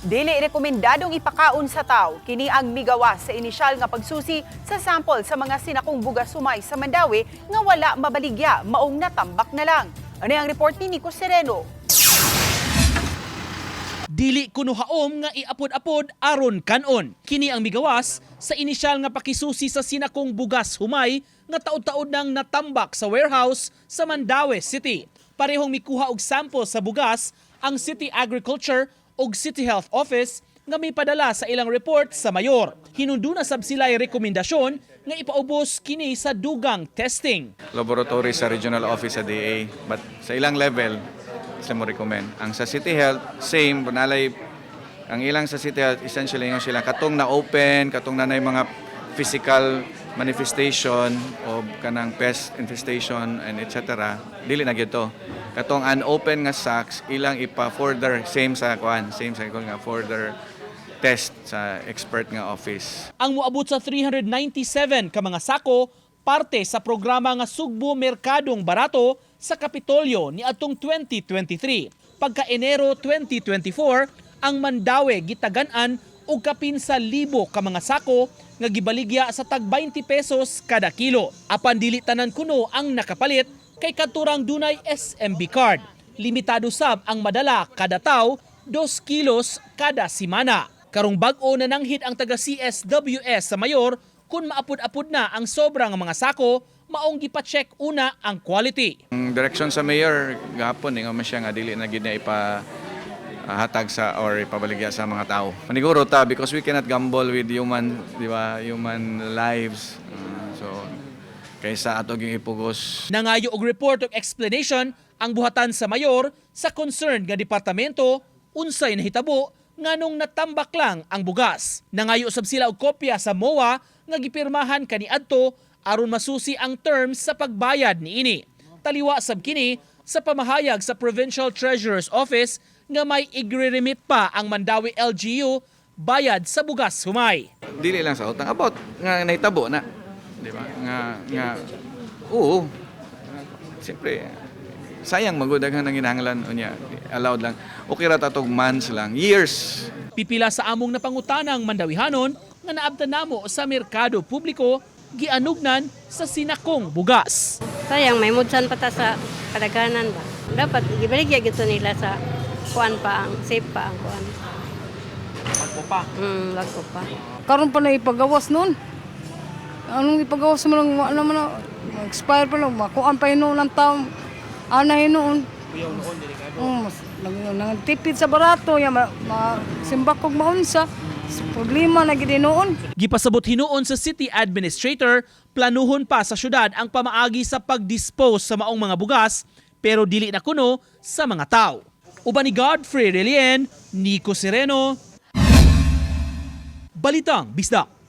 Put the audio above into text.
Dili rekomendadong ipakaon sa tao kini ang migawas sa inisyal nga pagsusi sa sample sa mga sinakong bugas sumay sa Mandawi nga wala mabaligya maong natambak na lang. Ano ang report ni Nico Sereno? Dili kuno haom nga iapod-apod aron kanon. Kini ang migawas sa inisyal nga pakisusi sa sinakong bugas humay nga taud-taud nang natambak sa warehouse sa Mandawi City. Parehong mikuha og sample sa bugas ang City Agriculture ug City Health Office nga may padala sa ilang report sa mayor. Hinundo na sab sila rekomendasyon nga ipaubos kini sa dugang testing. laboratory sa regional office sa DA. But sa ilang level, sila mo recommend. Ang sa City Health, same, nalay, ang ilang sa City Health, essentially yung sila, katong na open, katong na na mga physical manifestation o kanang pest infestation and etc. Dili na gyud to. Katong unopen nga sacks, ilang ipa further, same sa kuan, same sa nga further test sa expert nga office. ang moabot sa 397 ka mga sako parte sa programa nga Sugbo Merkadong Barato sa Kapitolyo ni atong 2023. Pagka Enero 2024, ang Mandawi gitagan-an og kapin sa libo ka mga sako nga gibaligya sa tag 20 pesos kada kilo. Apan dili tanan kuno ang nakapalit kay katurang dunay SMB card. Limitado sab ang madala kada taw 2 kilos kada simana. Karong bag-o na nanghid ang taga CSWS sa mayor kung maapod-apod na ang sobrang mga sako, maong gipa-check una ang quality. Ang direction sa mayor gapon nga man siya nga dili na gid na ipa hatag sa or ipabaligya sa mga tao. Maniguro ta because we cannot gamble with human, di ba, human lives. Ah, so kaysa ato gyud ipugos Nangayo og report og explanation ang buhatan sa mayor sa concerned nga departamento unsay nahitabo nganong natambak lang ang bugas. Nangayo sab sila og kopya sa MOA nga gipirmahan kaniadto aron masusi ang terms sa pagbayad niini. Taliwa sab kini sa pamahayag sa Provincial Treasurer's Office nga may igre-remit pa ang Mandawi LGU bayad sa bugas humay. dili lang sa utang about nga nahitabo na, di ba? Nga nga oo. Siyempre, sayang magudaghan ng ginahanglan unya allowed lang okay ra tatog months lang years Pipila sa among napangutanang mandawihanon nga naabtan namo sa merkado publiko gianugnan sa sinakong bugas. Sayang, may mudsan pa ta sa kadaganan ba. Dapat gibaligya gito nila sa kuan pa ang safe pa ang kuan. Magpo pa. Hmm, wag ko pa. Karon pa na ipagawas nun. Anong ipagawas mo lang, wala naman na, expire pa lang, makuan pa yun ng taong, anahin noon. Um, mas, nang, nang tipid sa barato, ya, ma, ma, simbak kog maunsa. Sa Problema na gid noon. Gipasabot hinuon sa city administrator, planuhon pa sa syudad ang pamaagi sa pag-dispose sa maong mga bugas pero dili na kuno sa mga tao. Uban ni Godfrey Relien, Nico Sereno, Balitang Bisdak.